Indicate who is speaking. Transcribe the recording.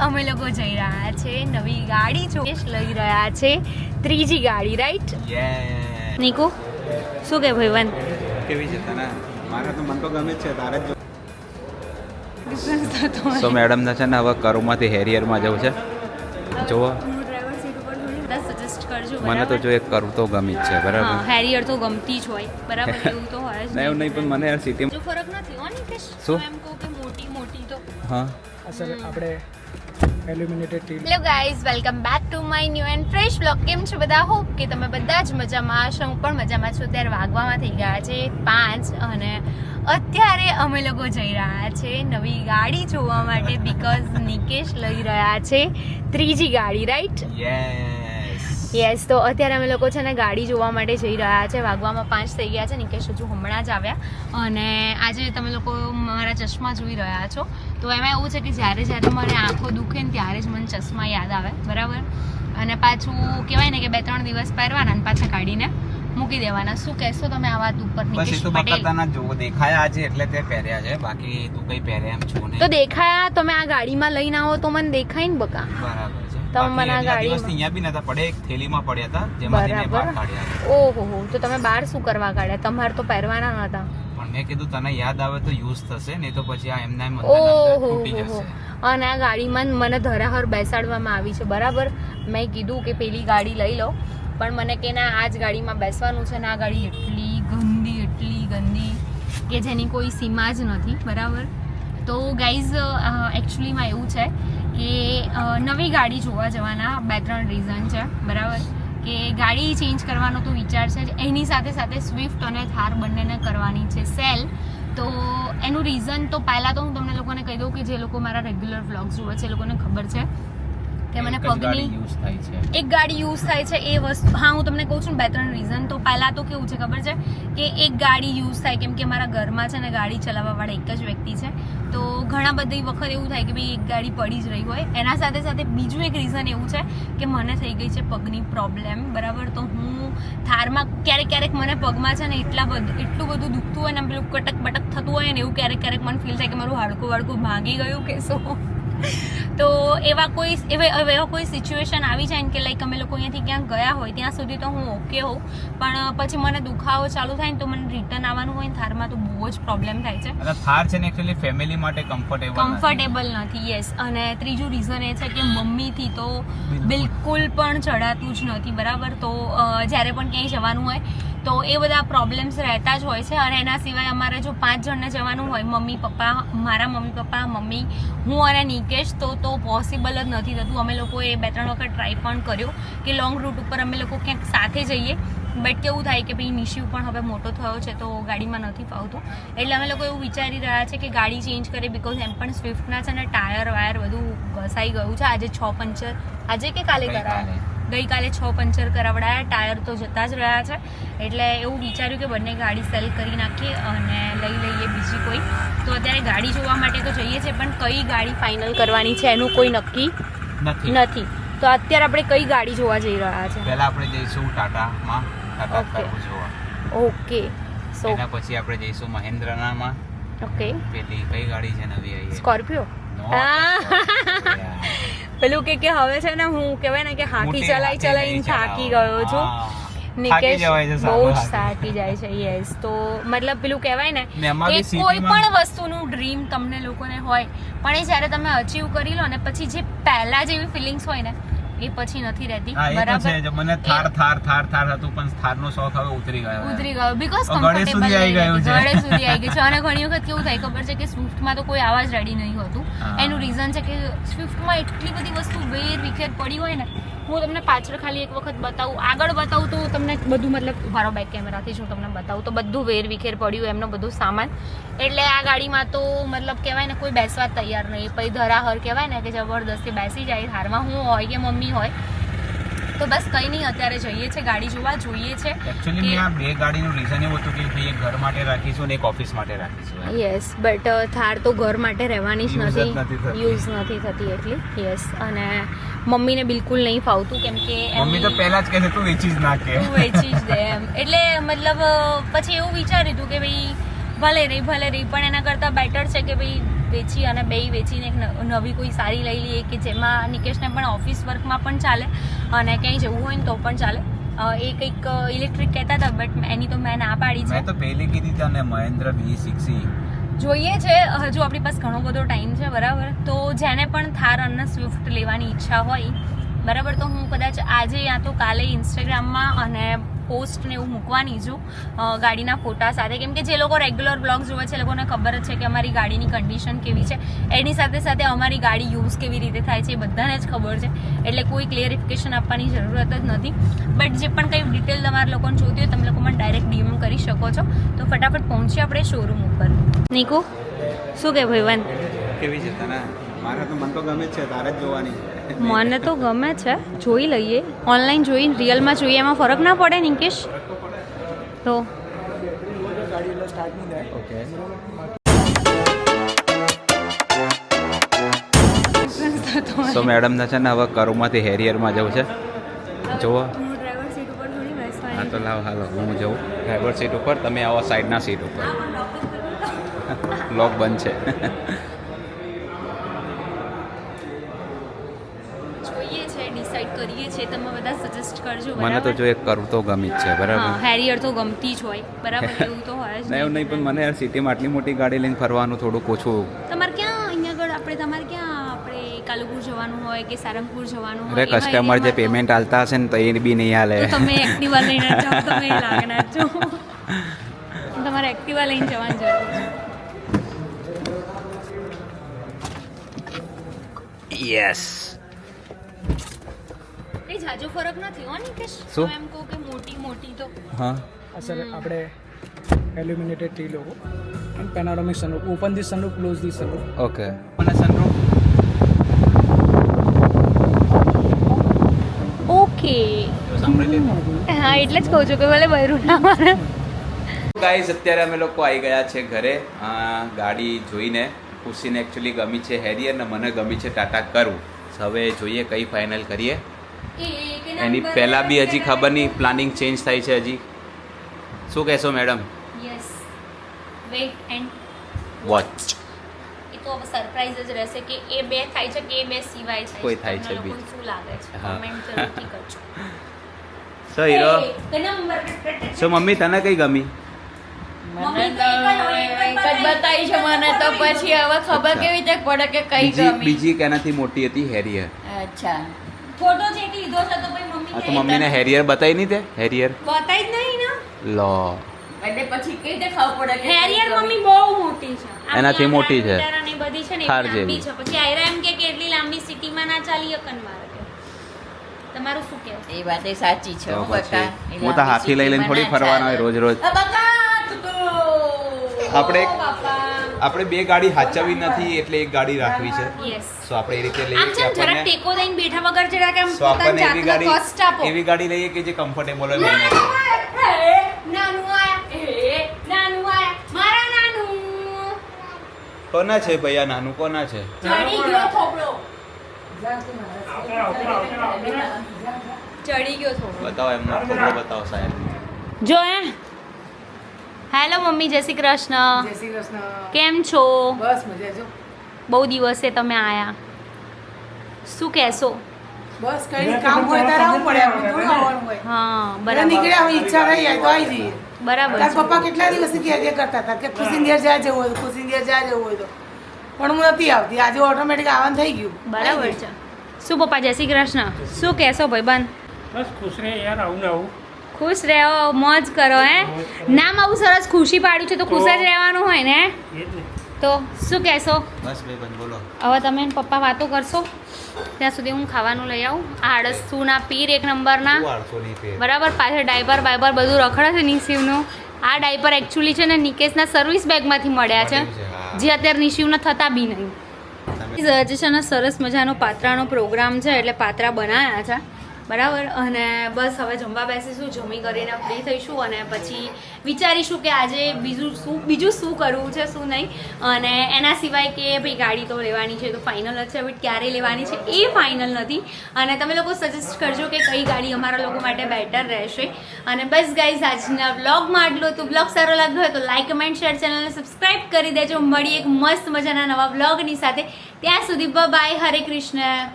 Speaker 1: અમે લોકો જઈ રહ્યા છે નવી ગાડી ચોકેશ લઈ રહ્યા છે ત્રીજી ગાડી રાઈટ
Speaker 2: યે
Speaker 1: નીકુ શું કે ભાઈવન
Speaker 2: કેવી છે તને મારા તો મન તો ગમે જ છે તારે જ
Speaker 1: તો
Speaker 2: સો મેડમ ને છે ને હવે કરુમાંથી હેરિયરમાં જવું છે. જુઓ.
Speaker 1: હું ડ્રાઈવર સીટ ઉપર થોડી બધા સજેસ્ટ કરજો
Speaker 2: મને તો જો એક કરું તો ગમી જ છે બરાબર?
Speaker 1: હેરિયર તો ગમતી જ હોય બરાબર? એવું તો હોય જ
Speaker 2: ના એવું નહીં પણ મને યાર સિટી
Speaker 1: જો ફરક નથી હો નિકેશ.
Speaker 2: શું?
Speaker 1: એમ કહું કે મોટી મોટી તો.
Speaker 2: હા.
Speaker 3: અસર આપણે
Speaker 1: hello guys welcome back to my new and fresh blog કેમ છો બધા? હોપ કે તમે બધા જ મજામાં હશો. હું પણ મજામાં છું. ત્યારે વાગવામાં થઈ ગયા છે પાંચ અને અત્યારે અમે લોકો જઈ રહ્યા છે નવી ગાડી જોવા માટે બીકોઝ નિકેશ લઈ રહ્યા છે ત્રીજી ગાડી રાઈટ
Speaker 2: યસ
Speaker 1: યસ તો અત્યારે અમે લોકો છે ને ગાડી જોવા માટે જઈ રહ્યા છે. વાગવામાં પાંચ થઈ ગયા છે. નિકેશ હજુ હમણાં જ આવ્યા. અને આજે તમે લોકો મારા ચશ્મા જોઈ રહ્યા છો. તો એમાં એવું છે કે જ્યારે જ્યારે મને આંખો દુખે ને ત્યારે જ મને ચશ્મા યાદ આવે. બરાબર? અને પાછું કહેવાય ને કે બે ત્રણ દિવસ પહેરવાના અને પાછા કાઢીને મૂકી દેવાના. શું કહેશો તમે આ વાત ઉપર નિકેશ પટેલ?
Speaker 2: જોવો. દેખાયા આજે એટલે તે પહેર્યા છે. બાકી તું કઈ પહેરે એમ છું
Speaker 1: તો દેખાયા? તમે આ ગાડીમાં લઈને આવો તો મને દેખાય ને બકા.
Speaker 2: બરાબર.
Speaker 1: તો મને ગાડીમાં-
Speaker 2: અહીંયા બી નતા પડે એક થેલીમાં પડ્યા હતા જેમાંથી મેં બહાર કાઢ્યા
Speaker 1: ઓહો હો તો તમે બહાર શું કરવા કાઢ્યા? તમારે તો પહેરવાના હતા
Speaker 2: પણ મેં કીધું તને યાદ આવે તો યુઝ થશે નહીં તો પછી આ એમના એમ ને અંદર
Speaker 1: ઓહો
Speaker 2: તૂટી
Speaker 1: હો હો.
Speaker 2: જશે.
Speaker 1: અને આ ગાડીમાં મને ધરાહર બેસાડવામાં આવી છે બરાબર? મેં કીધું કે પેલી ગાડી લઈ લો પણ મને કે ના આ જ ગાડીમાં બેસવાનું છે ને આ ગાડી એટલી ગંદી એટલી ગંદી કે જેની કોઈ સીમા જ નથી બરાબર? તો ગાઈઝ એકચ્યુઅલીમાં એવું છે કે નવી ગાડી જોવા જવાના બે ત્રણ રીઝન છે. બરાબર? કે ગાડી ચેન્જ કરવાનો તો વિચાર છે જ. એની સાથે સાથે સ્વિફ્ટ અને થાર બંનેને કરવાની છે સેલ તો એનું રીઝન તો પહેલાં તો હું તમને લોકોને કહી દઉં કે જે લોકો મારા રેગ્યુલર વ્લોગ્સ જુએ છે એ લોકોને ખબર છે. કે મને પગની
Speaker 2: થાય છે.
Speaker 1: એક ગાડી યુઝ થાય છે એ વસ્તુ હા હું તમને કહું છું બે ત્રણ રીઝન તો. પહેલાં તો કેવું છે ખબર છે? કે એક ગાડી યુઝ થાય કેમ કે મારા ઘરમાં છે ને ગાડી ચલાવવાવાળા એક જ વ્યક્તિ છે. તો ઘણા બધી વખત એવું થાય કે ભાઈ એક ગાડી પડી જ રહી હોય. એના સાથે સાથે બીજું એક રીઝન એવું છે કે મને થઈ ગઈ છે પગની પ્રોબ્લેમ બરાબર? તો હું થારમાં ક્યારેક ક્યારેક મને પગમાં છે ને એટલા બધું એટલું બધું દુખતું હોય ને પેલું કટક બટક થતું હોય ને એવું ક્યારેક ક્યારેક મને ફીલ થાય કે મારું હાડકું વાડકું ભાંગી ગયું કે શું? તો એવા કોઈ એવા કોઈ સિચ્યુએશન આવી જાય ને કે લાઈક અમે લોકો અહીંયાથી ક્યાંક ગયા હોય, ત્યાં સુધી તો હું ઓકે હોઉં. પણ પછી મને દુખાવો ચાલુ થાય ને તો મને રિટર્ન આવવાનું હોય ને, થારમાં તો બહુ જ પ્રોબ્લેમ થાય છે.
Speaker 2: એટલે થાર છે ને એકચ્યુઅલી ફેમિલી માટે કમ્ફર્ટેબલ
Speaker 1: કમ્ફર્ટેબલ નથી યસ અને ત્રીજું રીઝન એ છે કે મમ્મીથી તો બિલકુલ. પણ ચડાતું જ નથી બરાબર? તો જ્યારે પણ ક્યાંય જવાનું હોય તો એ બધા પ્રોબ્લેમ્સ રહેતા જ હોય છે. અને એના સિવાય અમારે જો પાંચ જણને જવાનું હોય મમ્મી પપ્પા મારા મમ્મી પપ્પા મમ્મી હું અને નિકેશ તો તો પોસિબલ જ નથી થતું. અમે લોકોએ બે ત્રણ વખત ટ્રાય પણ કર્યો કે લોંગ રૂટ ઉપર અમે લોકો ક્યાંક સાથે જઈએ. બટ કેવું થાય કે ભાઈ નિશિવ પણ હવે મોટો થયો છે તો ગાડીમાં નથી ફાવતું. એટલે અમે લોકો એવું વિચારી રહ્યા છે કે ગાડી ચેન્જ કરીએ બીકોઝ એમ પણ સ્વિફ્ટના છે ને ટાયર વાયર બધું ઘસાઈ ગયું છે. આજે છ પંચર આજે કે કાલે કરાવે ગઈકાલે છ પંચર કરાવડાયા. ટાયર તો જતા જ રહ્યા છે. એટલે એવું વિચાર્યું કે બંને ગાડી સેલ કરી નાખીએ અને લઈ લઈએ બીજી કોઈ. તો અત્યારે ગાડી જોવા માટે તો જઈએ છે પણ કઈ ગાડી ફાઇનલ કરવાની છે એનું કોઈ નક્કી
Speaker 2: નથી.
Speaker 1: નથી. તો અત્યારે આપણે કઈ ગાડી જોવા જઈ રહ્યા છે?
Speaker 2: પહેલા આપણે જઈશું ટાટામાં.
Speaker 1: ઓકે સો
Speaker 2: એના પછી આપણે જઈશું મહેન્દ્રનામાં.
Speaker 1: ઓકે
Speaker 2: પેલી કઈ ગાડી છે નવી આવી?
Speaker 1: સ્કોર્પિયો પેલું કે કે હવે છે ને હું કહેવાય ને કે હાકી ચલાઈ ચલાઈને થાકી ગયો છું. નિકેશ બહુ જ થાકી જાય છે યસ તો મતલબ પેલું કહેવાય ને
Speaker 2: ને
Speaker 1: કે કોઈ પણ વસ્તુનું ડ્રીમ તમને લોકોને હોય. પણ એ જ્યારે તમે અચીવ કરી લો ને પછી જે પહેલા જેવી ફિલિંગ્સ હોય ને એ પછી નથી રહેતી. બરાબર?
Speaker 2: મને થાર થાર થાર થાર હતું પણ થારનો શોખ હવે ઉતરી ગયો.
Speaker 1: ઉતરી ગયો. બીકોઝ કમ્ફર્ટેબલ
Speaker 2: સુધી આવી ગયું છે.
Speaker 1: ગળે સુધી આવી ગયું છે. અને ઘણી વખત કેવું થાય ખબર છે કે સ્વિફ્ટમાં તો કોઈ આવા રેડી નહીં હોતું. એનું રીઝન છે કે સ્વિફ્ટમાં એટલી બધી વસ્તુ વેર વિખેર પડી હોય ને હું તમને પાછળ ખાલી એક વખત બતાવું, આગળ બતાવું તો તમને બધું મતલબ મારો બેક કેમેરાથી જ હું તમને બતાવું તો બધું વેર વિખેર પડ્યું, એમનો બધું સામાન. એટલે આ ગાડીમાં તો મતલબ કહેવાય ને, કોઈ બેસવા તૈયાર નહીં. પછી ધરાહર કહેવાય ને કે જબરદસ્તી બેસી જાય, હારમાં હું હોય કે મમ્મી હોય તો બસ કંઈ નહીં અત્યારે જઈએ છે ગાડી જોવા જોઈએ છે
Speaker 2: Actually મેં આ બે ગાડીનું રીઝન એવું હતું કે ભાઈ એક ઘર માટે રાખીશું ને એક ઓફિસ માટે રાખીશું
Speaker 1: યસ બટ થાર તો ઘર માટે રહેવાની જ નથી. યુઝ નથી થતી એટલી. યસ અને મમ્મીને બિલકુલ નહીં ફાવતું કેમ કે
Speaker 2: મમ્મી તો પહેલા જ કહે છે તું વેચી જ નાખે
Speaker 1: તું વેચી જ દે એમ. એટલે મતલબ પછી એવું વિચાર્યું હતું કે ભાઈ ભલે રહી ભલે રહી પણ એના કરતાં બેટર છે કે ભાઈ વેચી અને બે વેચીને એક નવી કોઈ સારી લઈ લઈએ કે જેમાં નિકેશને પણ ઓફિસ વર્કમાં પણ ચાલે અને ક્યાંય જવું હોય ને તો પણ ચાલે. એ કંઈક ઇલેક્ટ્રિક કહેતા હતા બટ એની તો મેં ના પાડી છે.
Speaker 2: મેં તો પહેલી કીધી તને મહેન્દ્ર બી સિક્સી
Speaker 1: જોઈએ છે હજુ આપણી પાસે ઘણો બધો ટાઈમ છે બરાબર? તો જેને પણ થાર અને સ્વિફ્ટ લેવાની ઈચ્છા હોય બરાબર, તો હું કદાચ આજે યા તો કાલે ઇન્સ્ટાગ્રામમાં અને પોસ્ટ ને એવું મૂકવાની છું ગાડીના ફોટા સાથે. કેમ કે જે લોકો રેગ્યુલર બ્લોગ જોવે છે, એ લોકોને ખબર જ છે કે અમારી ગાડીની કન્ડિશન કેવી છે. એની સાથે સાથે અમારી ગાડી યુઝ કેવી રીતે થાય છે એ બધાને જ ખબર છે. એટલે કોઈ ક્લિયરિફિકેશન આપવાની જરૂરત જ નથી. બટ જે પણ કંઈ ડિટેલ તમારા લોકોને જોતી હોય, તમે લોકો મને ડાયરેક્ટ ડીએમ કરી શકો છો. તો ફટાફટ પહોંચીએ આપણે શોરૂમ ઉપર. નીકુ, શું કે ભાઈવન
Speaker 2: કેવી છે તને? મારે તો મન તો ગમે છે, તારે જ જોવાની.
Speaker 1: મને તો ગમે છે. જોઈ લઈએ. ઓનલાઈન જોઈને રિયલમાં જોઈએ. એમાં ફરક ના પડે નિકેશ તો.
Speaker 2: તો મેડમને છે ને, હવે કરુમાંથી હેરિયરમાં જવું છે. જુઓ.
Speaker 1: હા,
Speaker 2: તો લાવ, હાલો, હું જઉં. ડ્રાઈવર સીટ ઉપર, તમે આવો સાઈડના સીટ ઉપર. લોક બંધ છે
Speaker 1: જોઈએ છે ડિસાઈડ કરીએ છીએ તમે બધા સજેસ્ટ કરજો
Speaker 2: મને તો જો એક કરવું તો ગમી જ છે બરાબર?
Speaker 1: હેરિયર તો ગમતી જ હોય બરાબર? એવું તો હોય જ
Speaker 2: એવું નહીં પણ મને યાર સિટીમાં આટલી મોટી ગાડી લઈને ફરવાનું થોડુંક ઓછું
Speaker 1: તમારે ક્યાં અહીંયા આગળ આપણે તમારે ક્યાં આપણે કાલુપુર જવાનું હોય કે સારંગપુર જવાનું હોય?
Speaker 2: કસ્ટમર જે પેમેન્ટ આલતા હશે ને તો એ બી નહીં હાલે
Speaker 1: તમે એક્ટિવા લઈને જાઓ તમે લાગના છો. તમારે એક્ટિવા લઈને જવાનું જરૂર છે.
Speaker 2: યસ
Speaker 1: એ જાજો ફરક નથી હો નિકેશ?
Speaker 2: શું?
Speaker 1: એમ કહું કે મોટી મોટી તો.
Speaker 2: હા.
Speaker 3: અસર આપણે illuminated T logo and panoramic sunroof open the sunroof close the sunroof
Speaker 2: okay અને સનરૂફ
Speaker 1: ઓકે હા એટલે જ કહું છું કે ભલે બહેરું ના મારે.
Speaker 2: ગાઈઝ અત્યારે અમે લોકો આવી ગયા છે ઘરે ગાડી જોઈને. ખુશીને એકચ્યુઅલી ગમી છે હેરિયર ને મને ગમી છે ટાટા કરું. હવે જોઈએ કઈ ફાઇનલ કરીએ. એની પહેલાં બી હજી ખબર નહીં પ્લાનિંગ ચેન્જ થાય છે હજી. શું કહેશો madam
Speaker 1: yes wait and
Speaker 2: watch
Speaker 1: એ તો હવે સરપ્રાઈઝ જ રહેશે કે એ બે થાય છે કે એ બે સિવાય થાય
Speaker 2: કોઈ થાય છે બી.
Speaker 1: શું લાગે છે? કમેન્ટ જરૂરથી કરજો.
Speaker 2: સો હીરો
Speaker 1: એ, કના નંબર?
Speaker 2: સો મમ્મી તને કઈ ગમી?
Speaker 1: તો એક જ
Speaker 4: બતાવી છે મને તો પછી હવે ખબર કેવી રીતે પડે કે કઈ
Speaker 2: બીજી
Speaker 4: ગમી.
Speaker 2: બીજી કેનાથી મોટી હતી હેરિયર
Speaker 4: અચ્છા.
Speaker 1: ફોટો એક લીધો છે તો પછી મમ્મી
Speaker 2: હા તો મમ્મીને હેરિયર બતાવી નહીં તે હેરિયર.
Speaker 1: બતાવી જ નહીં ને.
Speaker 2: લો.
Speaker 4: એટલે પછી કેવી રીતે ખબર પડે કે
Speaker 1: હેરિયર મમ્મી? બહુ મોટી છે.
Speaker 2: એનાથી મોટી છે.
Speaker 1: અને બધી છે ને લાંબી છે. પછી આયરા એમ કે કેટલી લાંબી સિટીમાં ના ચાલી અકન મારે તમારું શું કહેવું?
Speaker 4: એ વાત એ સાચી છે હો
Speaker 2: તો હાથી લઈ લઈને થોડી ફરવાનો હોય રોજ રોજ. આપણે આપણે બે ગાડી હાચવી નથી એટલે એક ગાડી રાખવી છે. સો આપણે એ રીતે લઈએ કે આપણને
Speaker 1: ટેકો દઈને બેઠા વગર જરાક આમ
Speaker 2: સો આપણને
Speaker 1: પોતાની
Speaker 2: એવી ગાડી એવી ગાડી લઈએ કે જે કમ્ફર્ટેબલ હોય
Speaker 1: નાનું આયા, નાનું આયા, મારા નાનું.
Speaker 2: કોના છે ભૈયા નાનું? કોના છે?
Speaker 1: ચડી ગયો થોબડો ચડી ગયો થોડો
Speaker 2: બતાવો એમનો ફોટો બતાવો સાહેબ.
Speaker 1: જો હે. હેલો મમ્મી જય શ્રી કૃષ્ણ.
Speaker 5: જય શ્રી કૃષ્ણ.
Speaker 1: કેમ છો?
Speaker 5: બસ મજા જો
Speaker 1: બહુ દિવસે તમે આયા. શું કહેશો?
Speaker 5: બસ કઈ કામ હોય ત્યારે આવું પડે. આપણે થોડું આવવાનું હોય.
Speaker 1: હા
Speaker 5: બરાબર. નીકળ્યા હોય ઈચ્છા રહી જાય તો આવી જઈએ.
Speaker 1: બરાબર.
Speaker 5: તાર પપ્પા કેટલા દિવસથી કહે કહે કરતા હતા? કે ખુશી ઘેર જ્યાં જવું હોય તો ખુશી ઘેર જ્યાં જવું હોય તો. પણ હું નથી આવતી. આજે ઓટોમેટિક આવવાનું થઈ ગયું.
Speaker 1: બરાબર છે. શું પપ્પા જય શ્રી કૃષ્ણ? શું કહેશો ભાઈબંધ?
Speaker 6: બસ ખુશ રહે યાર આવું ને આવું.
Speaker 1: ખુશ રહેવો મોજ કરો હે? નામ આવું સરસ ખુશી પાડ્યું છે તો ખુશ જ રહેવાનું હોય ને તો શું કહેશો?
Speaker 2: બસ ભાઈ બોલો.
Speaker 1: હવે તમે પપ્પા વાતો કરશો. ત્યાં સુધી હું ખાવાનું લઈ આવું. આળસુના પીર એક નંબરના. બરાબર પાછળ ડાયપર બાયપર બધું રખડે છે નિશિવનું. આ ડાયપર એકચ્યુઅલી છે ને નિકેશના સર્વિસ બેગમાંથી મળ્યા છે.
Speaker 2: મળ્યું છે, હા.
Speaker 1: જે અત્યારે નિશિવના થતા બી નહીં. આજે છે ને સરસ મજાનો પાત્રાનો પ્રોગ્રામ છે એટલે પાત્રા બનાવ્યા છે. બરાબર? અને બસ હવે જમવા બેસીશું, જમી કરીને ફ્રી થઈશું અને પછી વિચારીશું કે આજે બીજું શું બીજું શું કરવું છે, શું નહીં. અને એના સિવાય કે ભાઈ ગાડી તો લેવાની છે તો ફાઇનલ જ છે બટ ક્યારે લેવાની છે, એ ફાઇનલ નથી. અને તમે લોકો સજેસ્ટ કરજો કે કઈ ગાડી અમારા લોકો માટે બેટર રહેશે. અને બસ ગાઈઝ આજના બ્લોગમાં આટલું તો બ્લોગ સારો લાગ્યો હોય તો લાઈક કમેન્ટ શેર ચેનલને સબસ્ક્રાઈબ કરી દેજો. મળી એક મસ્ત મજાના નવા વ્લોગની સાથે. ત્યાં સુધી બાય હરે કૃષ્ણ.